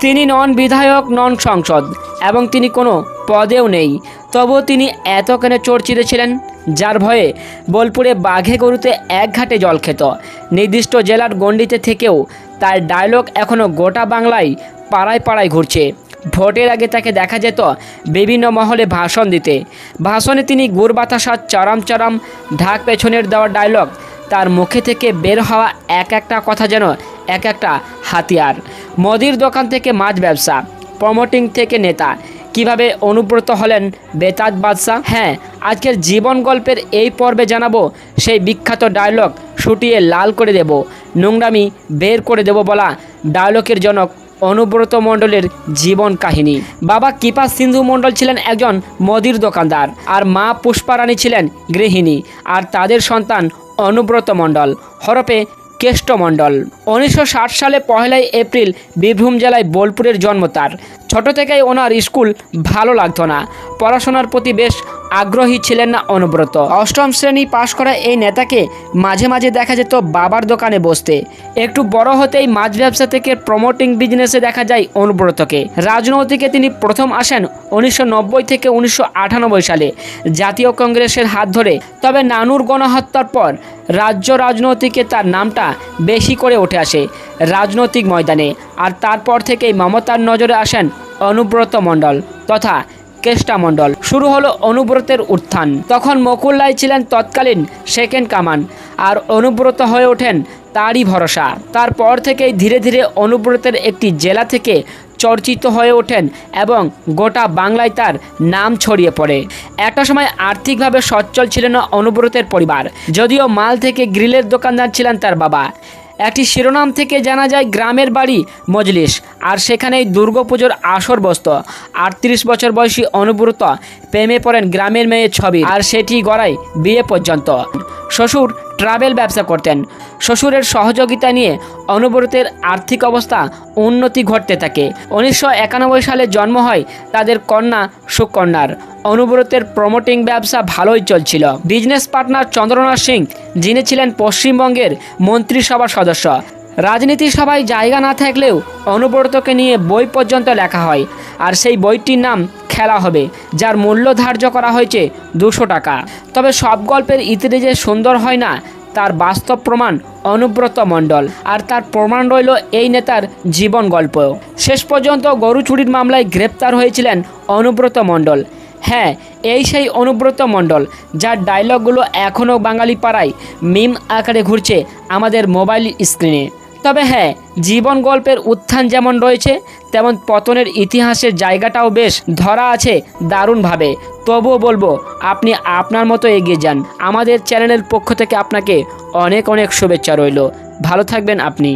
তিনি নন বিধায়ক, নন সংসদ এবং তিনি কোনো পদেও নেই। তবুও তিনি এতখানে চর্চিত ছিলেন, যার ভয়ে বোলপুরে বাঘে গরুতে এক ঘাটে জল খেত। নির্দিষ্ট জেলার গণ্ডিতে থেকেও তার ডায়লগ এখনও গোটা বাংলায় পাড়ায় পাড়ায় ঘুরছে। ভোটের আগে তাকে দেখা যেত বিভিন্ন মহলে ভাষণ দিতে। ভাষণে তিনি গুড় বাতাসার চরম চরম, ঢাক পেছনের দেওয়া ডায়লগ তার মুখে থেকে বের হওয়া এক একটা কথা যেন এক একটা হাতিয়ার। মোদির দোকান থেকে মাছ ব্যবসা প্রমোটিং থেকে নেতা। কীভাবে অনুব্রত হলেন বেতাজ বাদশাহ? হ্যাঁ আজকের জীবন গল্পের এই পর্বে জানাব সেই বিখ্যাত ডায়লগ শুটিয়ে লাল করে দেব, নোংরামি বের করে দেব বলা ডায়লগের জনক অনুব্রত মণ্ডলের জীবন কাহিনী। বাবা কৃপা সিন্ধু মণ্ডল ছিলেন একজন মদির দোকানদার আর মা পুষ্পারানী ছিলেন গৃহিণী আর তাদের সন্তান অনুব্রত মণ্ডল। হরপে কেষ্ট মণ্ডল উনিশশো সালে পহেলাই এপ্রিল বীরভূম জেলায় বোলপুরের জন্ম তার। ছোটো থেকেই ওনার স্কুল ভালো লাগতো না। পড়াশোনার প্রতি বেশ আগ্রহী ছিলেন না অনুব্রত। অষ্টম শ্রেণি পাশ করা এই নেতাকে মাঝে মাঝে দেখা যেত বাবার দোকানে বসতে। একটু বড় হতেই মাছ ব্যবসা থেকে প্রমোটিং বিজনেসে দেখা যায় অনুব্রতকে। রাজনৈতিকে তিনি প্রথম আসেন উনিশশো নব্বই থেকে উনিশশো আটানব্বই সালে। জাতীয় কংগ্রেসের হাত ধরে। তবে নানুর গণহত্যার পর রাজ্য রাজনৈতিকে তার নামটা বেশি করে উঠে আসে রাজনৈতিক ময়দানে। আর তারপর থেকেই মমতার নজরে আসেন অনুব্রত মণ্ডল তথা কেষ্টা মণ্ডল। শুরু হলো অনুব্রতের উত্থান। তখন মকুল্লাই ছিলেন তৎকালীন সেকেন্ড কামান। আর অনুব্রত হয়ে ওঠেন তারই ভরসা। তারপর থেকেই ধীরে ধীরে অনুব্রতের একটি জেলা থেকে চর্চিত হয়ে ওঠেন এবং গোটা বাংলায় তার নাম ছড়িয়ে পড়ে। একটা সময় আর্থিকভাবে সচ্ছল ছিল না অনুব্রতের পরিবার। যদিও মাল থেকে গ্রিলের দোকানদার ছিলেন তার বাবা। একটি শিরোনাম থেকে জানা যায় গ্রামের বাড়ি মজলিস, আর সেখানেই দুর্গাপুজোর আসর বসত আটত্রিশ বছর বয়সী অনুব্রত প্রেমে পড়েন গ্রামের মেয়ে ছবি, আর সেটি গড়ায় বিয়ে পর্যন্ত। শ্বশুর ট্রাভেল ব্যবসা করতেন। শ্বশুরের সহযোগিতা নিয়ে অনবরতের আর্থিক অবস্থা উন্নতি ঘটতে থাকে। উনিশশো একানব্বই সালে জন্ম হয় তাদের কন্যা সুকন্যার। অনুব্রতের প্রমোটিং ব্যবসা ভালোই চলছিল। বিজনেস পার্টনার চন্দ্রনাথ সিং, যিনি ছিলেন পশ্চিমবঙ্গের মন্ত্রিসভার সদস্য। রাজনীতি সভায় জায়গা না থাকলেও অনুব্রতকে নিয়ে বই পর্যন্ত লেখা হয়। আর সেই বইটির নাম খেলা হবে, যার মূল্য ধার্য করা হয়েছে দুশো টাকা। তবে সব গল্পের ইতিহাস যে সুন্দর হয় না, তার বাস্তব প্রমাণ অনুব্রত মণ্ডল। আর তার প্রমাণ রইল এই নেতার জীবন গল্প। শেষ পর্যন্ত গরু চুরির মামলায় গ্রেপ্তার হয়েছিলেন অনুব্রত মণ্ডল। হ্যাঁ এই সেই অনুব্রত মণ্ডল, যার ডায়লগগুলো এখনও বাঙালি পাড়ায় মিম আকারে ঘুরছে আমাদের মোবাইল স্ক্রিনে তবে হ্যাঁ জীবন গল্পের উত্থান যেমন রয়েছে, তেমন পতনের ইতিহাসের জায়গাটাও বেশ ধরা আছে দারুণভাবে। তবুও বলব, আপনি আপনার মতো এগিয়ে যান। আমাদের চ্যানেলের পক্ষ থেকে আপনাকে অনেক অনেক শুভেচ্ছা রইল। ভালো থাকবেন আপনি।